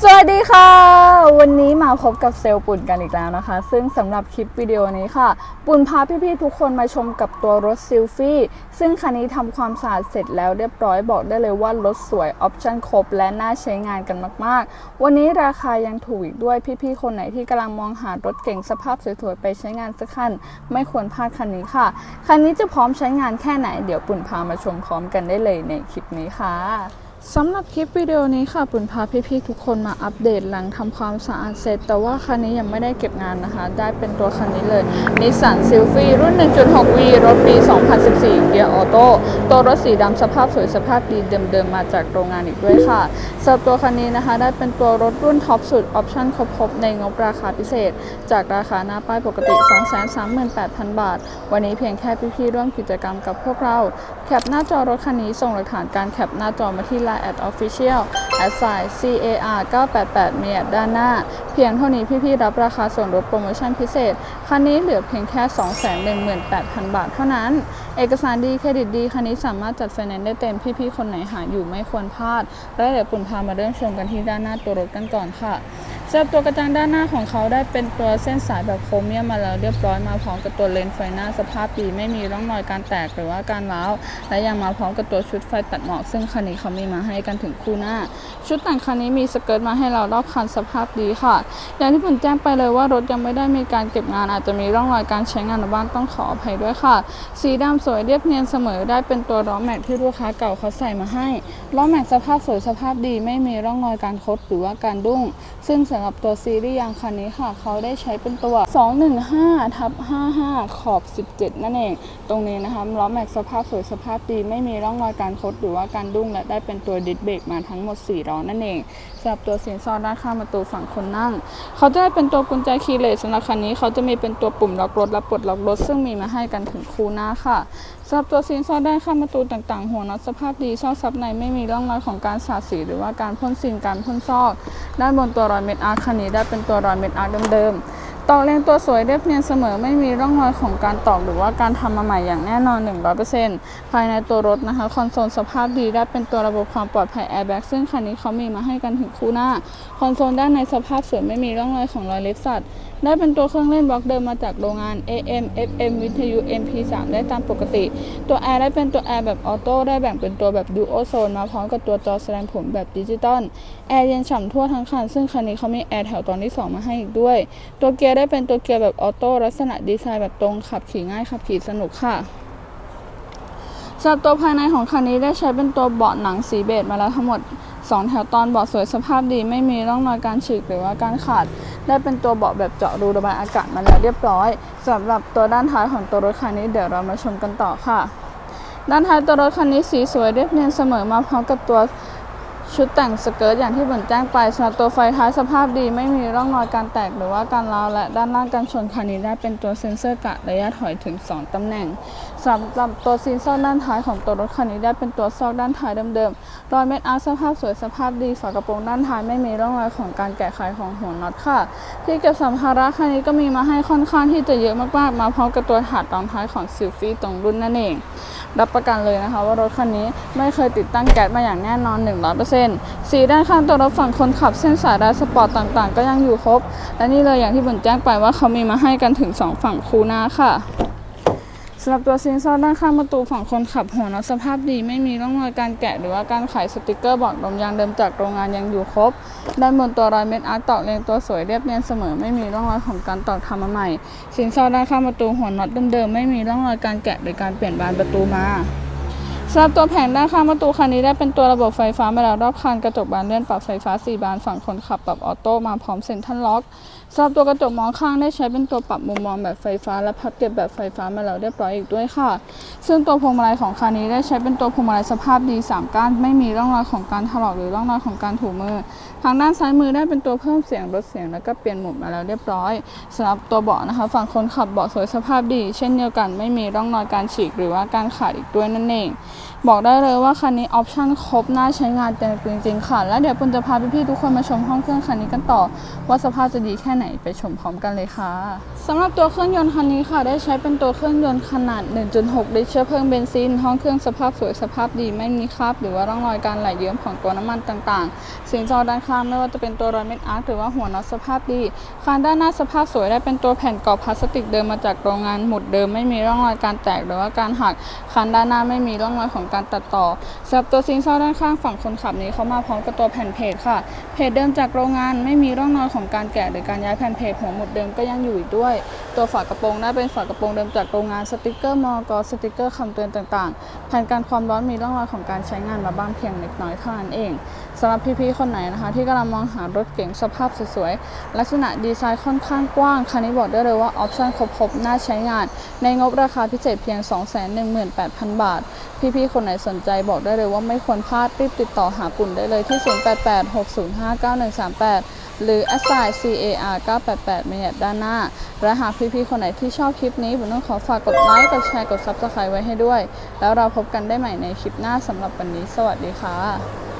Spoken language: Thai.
สวัสดีค่ะ วันนี้มาพบกับเซลล์ปุ่นกันอีกแล้วนะคะ ซึ่งสำหรับคลิปวิดีโอนี้ค่ะ ปุ่นพาพี่ๆทุกคนมาชมกับตัวรถซิลฟี่ ซึ่งคันนี้ทำความสะอาดเสร็จแล้วเรียบร้อยบอกได้เลยว่ารถสวยออปชั่นครบ และน่าใช้งานกันมากๆ วันนี้ราคายังถูกอีกด้วยพี่ๆคนไหนที่กำลังมองหารถเก่งสภาพสวยๆไปใช้งานสักคันไม่ควรพลาดคันนี้ค่ะ คันนี้จะพร้อมใช้งานแค่ไหน เดี๋ยวปุ่นพามาชมพร้อมกันได้เลยในคลิปนี้ค่ะ สำหรับคลิปวิดีโอนี้ค่ะปุ่นพาพี่ๆทุกคนมาอัปเดตหลังทำความสะอาดเสร็จ แต่ว่าคันนี้ยังไม่ได้เก็บงานนะคะ ได้เป็นตัวคันนี้เลย Nissan s y l f i รุ่น 1.6V รถปี 2014 เกียร์ออโต้ตัวรถสีดำสภาพสวยสภาพดีเดิมๆมาจากโรงงานอีกด้วยค่ะสำหรับตัวคันนี้นะคะ ได้เป็นตัวรถรุ่นท็อปสุดออปชั่นครบๆในงบราคาพิเศษ จากราคาหน้าป้ายปกติ 238,000 บาท วันนี้เพียงแค่พี่ๆร่วมกิจกรรมกับพวกเราแคปหน้าจอรถคันนี้ส่งหลักฐานการแคปหน้าจอมาที่ Line at official at sign car 988มีแอดด้านหน้า เพียงเท่านี้พี่ๆรับราคาส่วนลดโปรโมชั่นพิเศษ คันนี้เหลือเพียงแค่ 218,000 บาทเท่านั้น เอกสารดีเครดิตดีคันนี้สามารถจัดไฟแนนซ์ได้เต็มพี่ๆคนไหนหาอยู่ไม่ควรพลาดและเดี๋ยวปุ่นพามาเริ่มชมกันที่ด้านหน้าตัวรถกันก่อนค่ะ สำหรับตัวกระจังด้านหน้าของเขาได้เป็นตัวเส้นสายแบบโครเมียมมาแล้วเรียบร้อยมาพร้อมกับตัวเลนส์ไฟหน้าสภาพดีไม่มีร่องรอยการแตกหรือว่าการร้าวและยังมาพร้อมกับตัวชุดไฟตัดหมอกซึ่งคันนี้เขามีมาให้กันถึงคู่หน้า ชุดแต่งคันนี้มีสเกิร์ตมาให้เรารอบคันสภาพดีค่ะ อย่างที่ผมแจ้งไปเลยว่ารถยังไม่ได้มีการเก็บงานอาจจะมีร่องรอยการใช้งานบ้างต้องขออภัยด้วยค่ะ สีดำสวยเรียบเนียนเสมอได้เป็นตัวล้อแม็กที่ลูกค้าเก่าเขาใส่มาให้ล้อแม็กสภาพสวยสภาพดี ไม่มีร่องรอยการคดหรือว่าการดุ้ง ซึ่งสำหรับตัวซีรีส์ยางคันนี้ค่ะ เขาได้ใช้เป็นตัว 215ทับ55 ขอบ 17 นั่นเอง ตรงนี้นะคะล้อแม็กสภาพสวยสภาพดี ไม่มีร่องรอยการคดหรือว่าการดุ้งและได้เป็นตัวดิสเบรกมาทั้งหมด 4 ล้อนั่นเองสำหรับตัวเสินซอด้านข้างประตูฝั่งคนนั่ง เขาจะได้เป็นตัวกุญแจคีย์เลสสำหรับคันนี้เขาจะมีเป็นตัวปุ่มล็อกรถและปลดล็อกรถ ซึ่งมีมาให้กันถึงคูหน้าค่ะสำหรับตัวเซีนซอด้านข้างประตูต่างๆ หัวน็อตสภาพดีซอกซับในไม่มีร่องรอยของการสาดสีหรือว่าการพ่นซีนการพ่นซอกด้านบนตัวรอยเม็ดอาร์คคันนี้ได้เป็นตัวรอยเม็ดอาร์เดิม ตอกเลงตัวสวยเรียบเนียนเสมอไม่มีร่องรอยของการตอกหรือว่าการทำมาใหม่อย่างแน่นอน 100%ภายในตัวรถนะคะคอนโซลสภาพดีได้เป็นตัวระบบความปลอดภัยแอร์แบ็กซึ่งคันนี้เขามีมาให้กันถึงคู่หน้า คอนโซลด้านในสภาพสวยไม่มีร่องรอยของรอยเล็บสัตว์ ได้เป็นตัวเครื่องเล่นบล็อกเดิมมาจากโรงงาน AM FM วิทยุ MP3 ได้ตามปกติ ตัวแอร์ได้เป็นตัวแอร์แบบออโต้ได้แบ่งเป็นตัวแบบดูโอโซนมาพร้อมกับตัวจอแสดงผลแบบดิจิตอลแอร์เย็นฉ่ำทั่วทั้งคันซึ่งคันนี้เขามีแอร์แถวตอนที่ 2 มาให้อีกด้วย ตัวเกียร์ได้เป็นตัวเกียร์แบบออโต้ลักษณะดีไซน์แบบตรงขับขี่ง่ายขับขี่สนุกค่ะสำหรับตัวภายในของคันนี้ได้ใช้เป็นตัวเบาะหนังสีเบจมาแล้วทั้งหมด 2 แถวตอนเบาะสวยสภาพดีไม่มีร่องรอยการฉีกหรือว่าการขาด ได้เป็นตัวเบาะแบบเจาะรูระบายอากาศมาแล้วเรียบร้อยสำหรับตัวด้านท้ายของตัวรถคันนี้เดี๋ยวเรามาชมกันต่อค่ะ ด้านท้ายตัวรถคันนี้สีสวยเรียบเนียนเสมอมาพร้อมกับตัว ชุดแต่งสเกิร์ตอย่างที่ผมแจ้งไปสำหรับตัวไฟท้ายสภาพดีไม่มีร่องรอยการแตกหรือว่าการร้าวและด้านล่างกันชนคันนี้ได้เป็นตัวเซ็นเซอร์กะระยะถอยถึง 2 ตำแหน่ง สำหรับตัวซีนซอกด้านท้ายของตัวรถคันนี้ได้เป็นตัวซอกด้านท้ายเดิมๆรอยเม็ดอาร์สภาพสวยสภาพดีฝากระโปรงด้านท้ายไม่มีร่องรอยของการแกะไขของหัวน็อตค่ะ ที่เก็บสัมภาระคันนี้ก็มีมาให้ค่อนข้างที่จะเยอะมากๆ มาพร้อมกับตัวถาดรองท้ายของซิลฟี่ตรงรุ่นนั่นเอง รับประกันเลยนะคะ ว่ารถคันนี้ไม่เคยติดตั้งแก๊สมาอย่างแน่นอน 100%สีด้านข้างตัวรถฝั่งคนขับเส้นสายรายสปอร์ตต่างๆ ก็ยังอยู่ครบ และนี่เลยอย่างที่ผมแจ้งไปว่าเขามีมาให้กันถึง 2 ฝั่งคูหน้าค่ะ สำหรับตัวซีนซอด้านข้างประตูฝั่งคนขับหัวน็อตสภาพดีไม่มีร่องรอยการแกะหรือว่าการไขสติกเกอร์บอกลมยางเดิมจากโรงงานยังอยู่ครบ ด้านบนตัวรอยเม็ดอาร์ตตอกเลงตัวสวยเรียบเนียนเสมอไม่มีร่องรอยของการตอกทำมาใหม่สินซอด้านข้างประตูหัวน็อตเดิมๆไม่มีร่องรอยการแกะหรือการเปลี่ยนบานประตูมา สำหรับตัวแผงด้านข้างประตูคันนี้ได้เป็นตัวระบบไฟฟ้ามาแล้วรอบคันกระจกบานเลื่อนปรับไฟฟ้า 4 บานฝั่งคนขับปรับออโต้มาพร้อมเซ็นทรัลล็อกสำหรับตัวกระจกมองข้างได้ใช้เป็นตัวปรับมุมมองแบบไฟฟ้า และพับเก็บแบบไฟฟ้ามาแล้วเรียบร้อยอีกด้วยค่ะ ซึ่งตัวพวงมาลัยของคันนี้ได้ใช้เป็นตัวพวงมาลัยสภาพดี 3ก้านไม่มีร่องรอยของการถลอกหรือร่องรอยของการถูมือ ทางด้านซ้ายมือได้เป็นตัวเพิ่มเสียงลดเสียงแล้วก็เปลี่ยนโหมดมาแล้วเรียบร้อยสำหรับตัวเบาะนะคะ ฝั่งคนขับเบาะสวยสภาพดี เช่นเดียวกันไม่มีร่องรอยการฉีกหรือว่าการขาดอีกด้วยนั่นเองบอกได้เลยว่าคันนี้ออปชั่นครบน่าใช้งานเต็มจริงๆค่ะ และเดี๋ยวปุณจะพาพี่ๆทุกคนมาชมห้องเครื่องคันนี้กันต่อ ว่าสภาพจะดีแค่ไหนไปชมพร้อมกันเลยค่ะสำหรับตัวเครื่องยนต์คันนี้ค่ะ ได้ใช้เป็นตัวเครื่องยนต์ขนาด 1.6 ลิตรเชื้อเพลิงเบนซิน ห้องเครื่องสภาพสวยสภาพดีไม่มีคราบหรือว่าร่องรอยการไหลเยิ้มของตัวน้ำมันต่างๆสิ่งจอด้านข้างไม่ว่าจะเป็นตัวรอยเม็ดอาร์คหรือว่าหัวน็อตสภาพดีคานด้านหน้าสภาพสวยได้เป็นตัวแผ่นกรอบพลาสติกเดิมมาจากโรงงานหมุดเดิมไม่มีร่องรอยการแตกหรือว่าการหักคานด้านหน้าไม่มีร่องรอยของการตัดต่อสำหรับตัวซิงเซาด้านข้างฝั่งคนขับนี้เขามาพร้อมกับตัวแผ่นเพจค่ะ เพจเดิมจากโรงงานไม่มีร่องรอยของการแกะหรือการย้ายแผ่นเพจหัวหมุดเดิมก็ยังอยู่อีกด้วย ตัวฝากระโปรงได้เป็นฝากระโปรงเดิมจากโรงงานสติกเกอร์มอกสติกเกอร์คำเตือนต่างๆแผ่นการความร้อนมีร่องรอยของการใช้งานมาบ้างเพียงเล็กน้อยเท่านั้นเองสำหรับพี่ๆคนไหนนะคะ ที่กำลังมองหารถเก๋งสภาพสวยๆลักษณะดีไซน์ค่อนข้างกว้างคันนี้บอกได้เลยว่าออปชั่นครบๆน่าใช้งาน ในงบราคาพิเศษเพียง 218,000 บาท พี่ๆี่คนไหนสนใจบอกได้เลยว่าไม่ควรพลาดรีบติดต่อหาปุ่นได้เลยที่ 0886059138 หรือ a s i CAR 988เมียด้านหน้า และหากพี่ๆ คนไหนที่ชอบคลิปนี้ผมต้องขอฝากกดไลค์ กดแชร์ กด Subscribe ไว้ให้ด้วย แล้วเราพบกันได้ใหม่ในคลิปหน้าสำหรับวันนี้ สวัสดีค่ะ